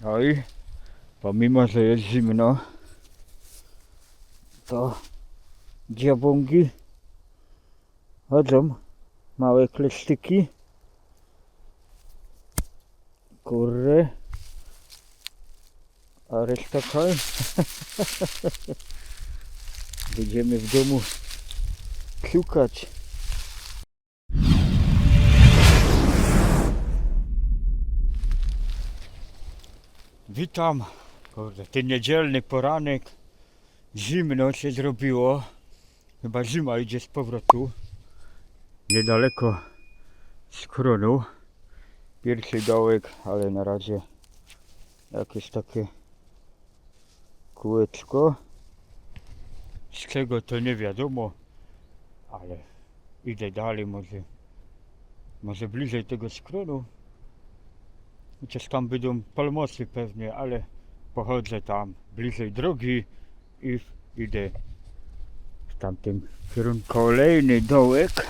No pomimo, że jest zimno, to dziabągi chodzą, małe kleszczyki. Kurry. A kaj. Będziemy w domu szukać. Witam. Kurde, ten niedzielny poranek. Zimno się zrobiło. Chyba zima idzie z powrotu. Niedaleko skronu. Pierwszy dołek, ale na razie jakieś takie kółeczko. Z czego to nie wiadomo, ale idę dalej, może, może bliżej tego skronu. Chociaż tam będą palmosy pewnie, ale pochodzę tam bliżej drogi i idę w tamtym kierunku. Kolejny dołek.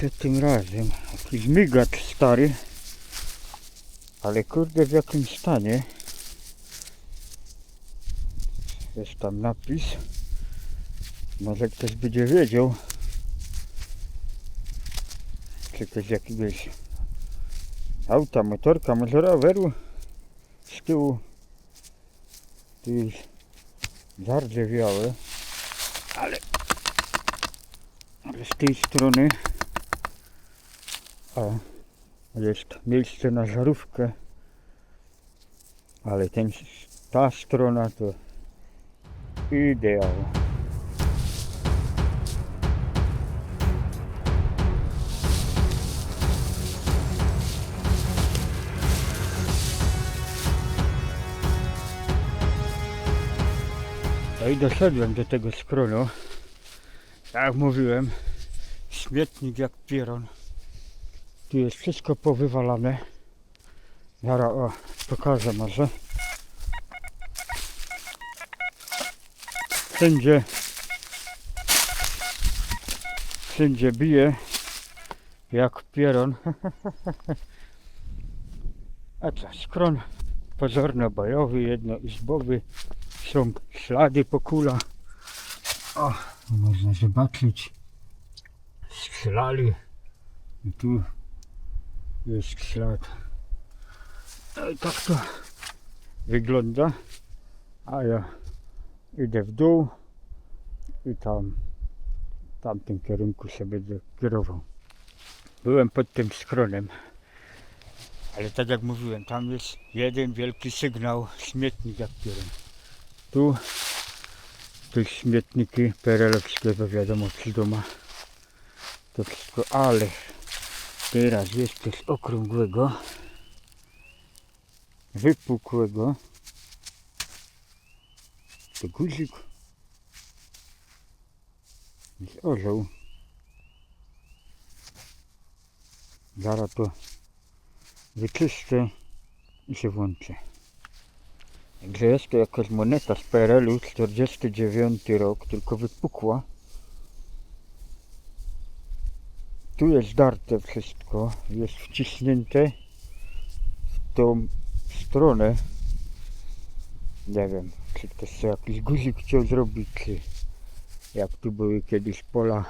Co tym razem? Jakiś migacz stary. Ale kurde w jakim stanie. Jest tam napis. Może ktoś będzie wiedział. Czy to z jakiegoś auta, motorka, może roweru z tyłu. Tu już zardzewiałe. Ale, ale z tej strony a, jest miejsce na żarówkę. Ale ten, ta strona to ideał. No i doszedłem do tego skronu. Tak jak mówiłem, śmietnik jak pieron. Tu jest wszystko powywalane. Zaraz o, pokażę może. Wszędzie wszędzie bije jak pieron. A co, skron pozorno-bojowy, jednoizbowy. Są ślady po kulach. O, można zobaczyć. Strzelali. I tu jest ślad. No i tak to wygląda. A ja idę w dół i tam w tamtym kierunku się będę kierował. Byłem pod tym skronem, ale tak jak mówiłem, tam jest jeden wielki sygnał, śmietnik jak pierun. Tu te śmietniki perelowskie, to wiadomo, przy doma. To wszystko, ale teraz jest coś okrągłego, wypukłego. To guzik. Jest orzeł. Zaraz to wyczyszczę i się włączę. Także jest to jakaś moneta z PRL-u, 49 rok, tylko wypukła. Tu jest darte wszystko, jest wciśnięte w tą stronę. Nie wiem, czy ktoś sobie jakiś guzik chciał zrobić, czy jak tu były kiedyś pola,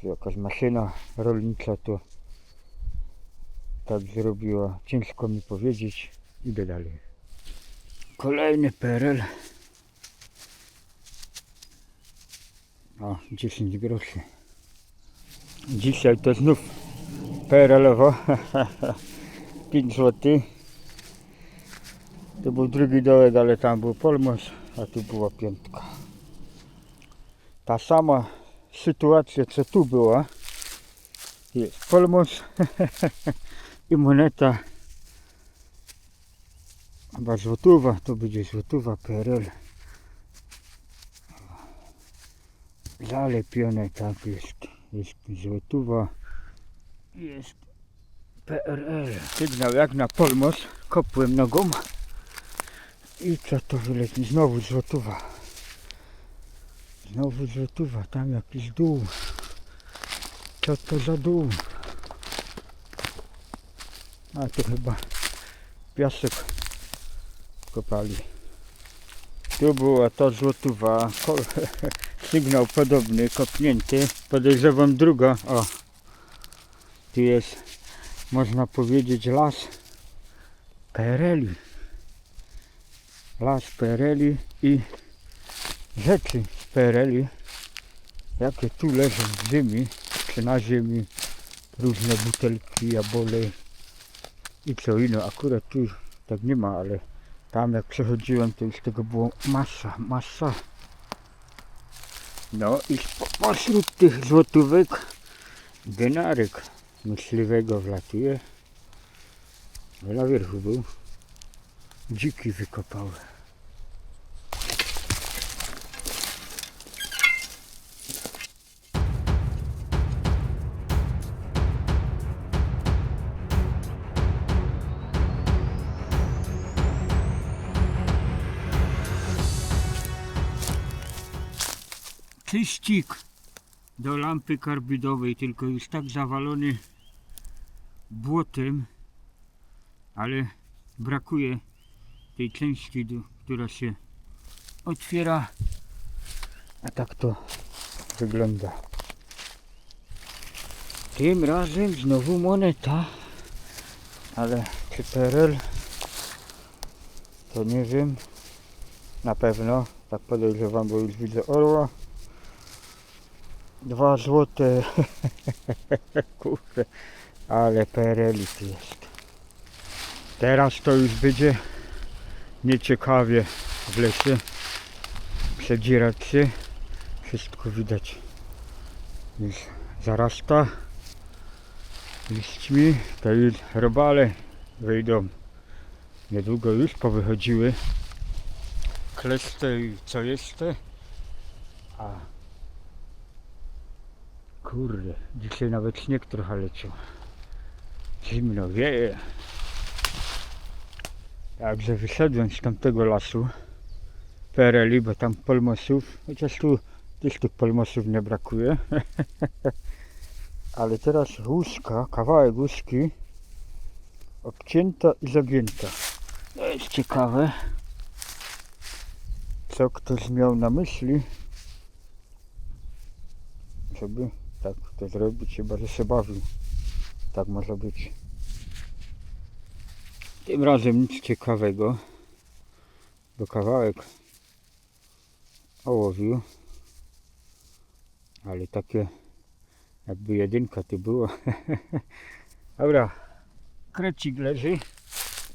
czy jakaś maszyna rolnicza to tak zrobiła. Ciężko mi powiedzieć. Idę dalej. Kolejny PRL. O, 10 groszy. Dzisiaj to znów PRL-owo. 5 zł. To był drugi dołek, ale tam był polmos, a tu była piątka. Ta sama sytuacja, co tu była. Jest polmos i moneta Chyba złotówa, to będzie złotówa PRL. Zalepione tak jest. Jest złotówa. Jest PRL. Sygnał jak na polmos. Kopłem nogą. I co to wyleci? Znowu złotówa. Znowu złotówa. Tam jakiś dół. Co to za dół? A to chyba piasek kopali. Tu była ta złotówa, sygnał podobny, kopnięty. Podejrzewam druga, o. Tu jest, można powiedzieć, las PRL-i. Las PRL-i i rzeczy z PRL-i, jakie tu leżą w ziemi, czy na ziemi, różne butelki, jabole i co inne. Akurat tu tak nie ma, ale tam jak przechodziłem, to już tego było masa, masa. No i pośród tych złotówek denarek myśliwego wlatuje. Na wierzchu był. Dziki wykopał. Czyścik do lampy karbidowej, tylko już tak zawalony błotem, ale brakuje tej części, która się otwiera. A tak to wygląda. Tym razem znowu moneta, ale czy PRL to nie wiem. Na pewno, tak podejrzewam, bo już widzę orła. Dwa złote. Kurde, ale tu jest. Teraz to już będzie nieciekawie w lesie przedzierać się. Wszystko widać. Już zarasta liśćmi. To już robale wyjdą. Niedługo już powychodziły. Kleszcze i co jeszcze. A kurde, dzisiaj nawet śnieg trochę leciał. Zimno wieje. Także wyszedłem z tamtego lasu PRL, bo tam polmosów, chociaż tu też tych polmosów nie brakuje. Ale teraz łuska, kawałek łuski obcięta i zagięta. To jest ciekawe, co ktoś miał na myśli, żeby tak to zrobić, chyba że się bawił. Tak może być. Tym razem nic ciekawego, bo kawałek ołowiu, ale takie jakby jedynka tu było. Dobra, krecik leży,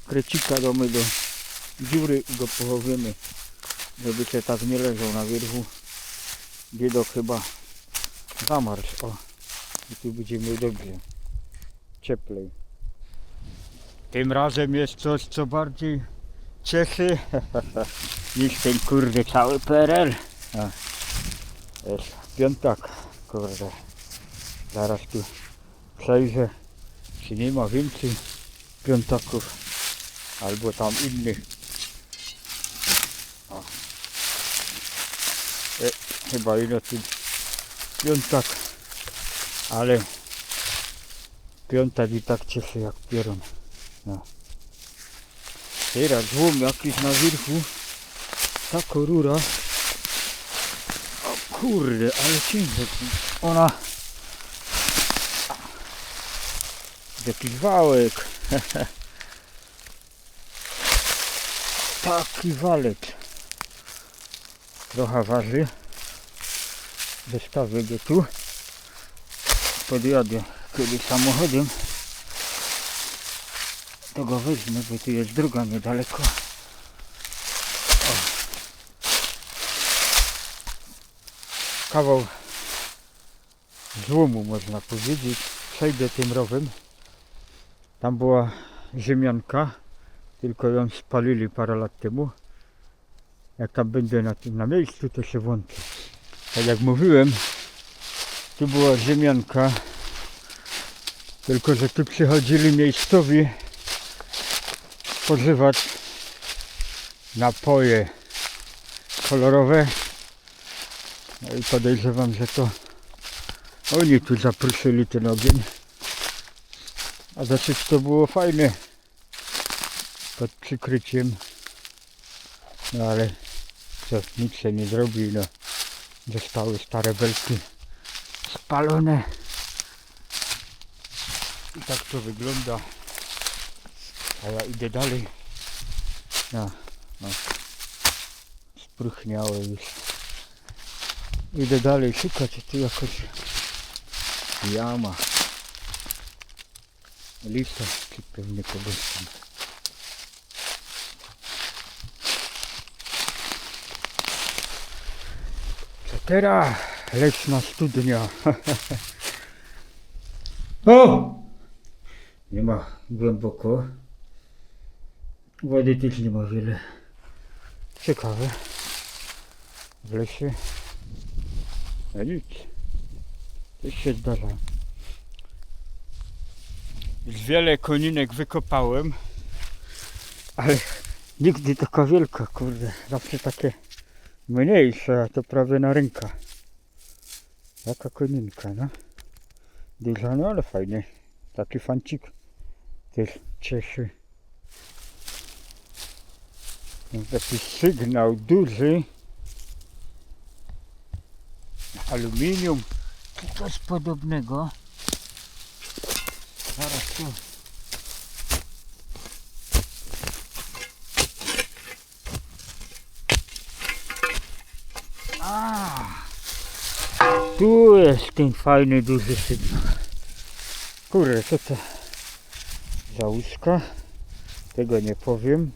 krecika damy do dziury i go pochowymy, żeby się tak nie leżał na wierzchu. Biedok chyba zamarzł, o, i tu będzie dobrze, cieplej. Tym razem jest coś, co bardziej cieszy niż ten kurde cały PRL. A, jest piątak, kurde. Zaraz tu przejrzę, czy nie ma więcej piątaków, albo tam innych. O. E, chyba ino tu piątak, ale piątak i tak cieszy jak pieron. Teraz złom jakiś na wierzchu. Taka rura. O kurde, ale ciężko. Ona... Jakiś wałek. Taki walec. Trochę waży. Zostawię go tu. Podjadę kiedyś samochodem to go weźmę, bo tu jest druga niedaleko. O. Kawał złomu można powiedzieć. Przejdę tym rowem. Tam była ziemianka, tylko ją spalili parę lat temu. Jak tam będę na tym na miejscu, to się włączę. Tak jak mówiłem, tu była ziemianka, tylko że tu przychodzili miejscowi spożywać napoje kolorowe. No i podejrzewam, że to oni tu zaprosili ten ogień. A dosyć to było fajne. pod przykryciem. No ale co, nic się nie zrobi, no. Zostały stare belki spalone. I tak to wygląda. A ja idę dalej. No, no. Spruchniałe już. Idę dalej szukać, tu jakoś jama. Lista, czy pewnie kogoś tam. Teraz? Leśna studnia. o! Nie ma głęboko. Wody też nie ma wiele. Ciekawe. W lesie. A nic. Coś się zdarza. Wiele koninek wykopałem. Ale nigdy taka wielka, kurde. Zawsze takie mniejsze, a to prawie na ręka. Jaka koninka, no. Duża, no ale fajnie. Taki fancik też cieszy. Jest Taki sygnał duży. Aluminium. Coś podobnego? Zaraz tu. A, tu jest ten fajny duży sygnał. Kurde, co to za łóżka? Tego nie powiem.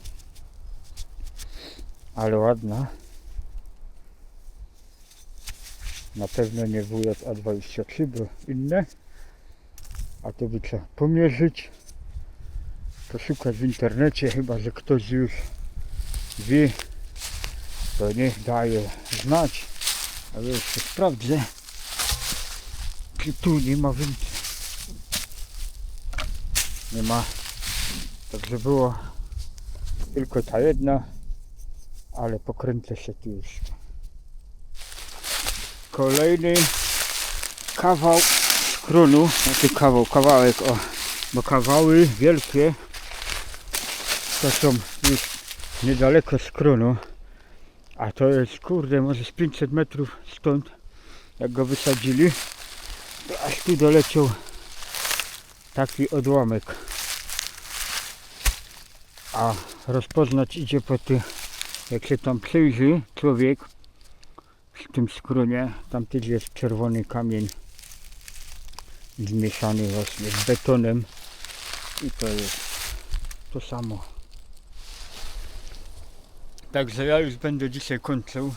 Ale ładna. Na pewno nie WJ A23, bo inne. A to by trzeba pomierzyć. Poszukać w internecie, chyba że ktoś już wie, to niech daje znać. Ale jeszcze sprawdzę, czy tu nie ma więcej. Nie ma. Także było tylko ta jedna, ale pokręcę się tu jeszcze. Kolejny kawał skronu, znaczy kawał, kawałek, o, bo kawały wielkie to są już niedaleko skronu, a to jest, kurde, może z 500 metrów stąd, jak go wysadzili, aż tu doleciał taki odłamek. A rozpoznać idzie po tych, jak się tam przyjrzy człowiek w tym skronie, tam też jest czerwony kamień zmieszany właśnie z betonem i to jest to samo. Także ja już będę dzisiaj kończył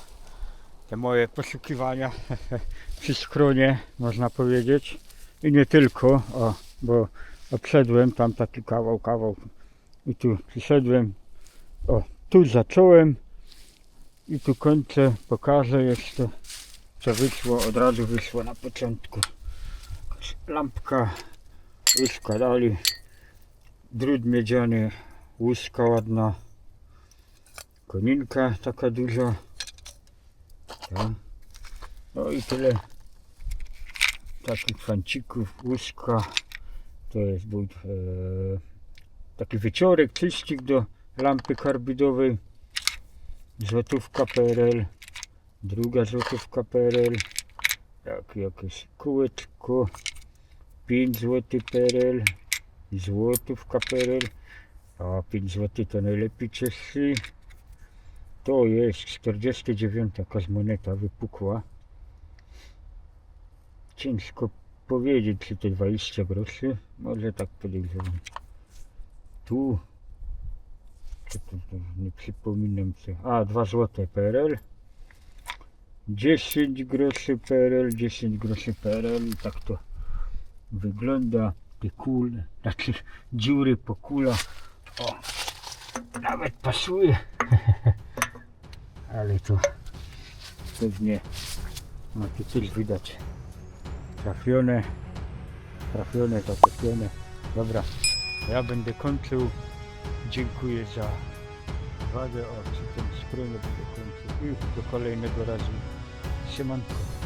te moje poszukiwania przy skronie, można powiedzieć. I nie tylko, o, bo obszedłem tam taki kawał, kawał. I tu przyszedłem, o, tu zacząłem. I tu kończę, pokażę jeszcze co wyszło, od razu wyszło na początku. Lampka łyżka dali drut miedziany łyżka ładna. Koninka taka duża. Tak. no i tyle takich fancików łyżka. To jest był e, taki wyciorek czyścik do lampy karbidowej. Złotówka PRL druga złotówka PRL tak jakieś kółeczko. 5 zł PRL złotówka PRL a 5 zł to najlepiej cieszy to jest 49 jakaś moneta wypukła ciężko powiedzieć czy to 20 groszy może tak podejrzewam tu czy to, to nie przypominam sobie a 2 zł PRL 10 groszy PRL, 10 groszy PRL i tak to wygląda. Te kule, znaczy dziury po kulach. O, nawet pasuje. Ale to pewnie, no tu też widać trafione, trafione, zatopione. Dobra, ja będę kończył. Dziękuję za uwagę. O, przy tym skronie będę kończył. I do kolejnego razu. Siemanko.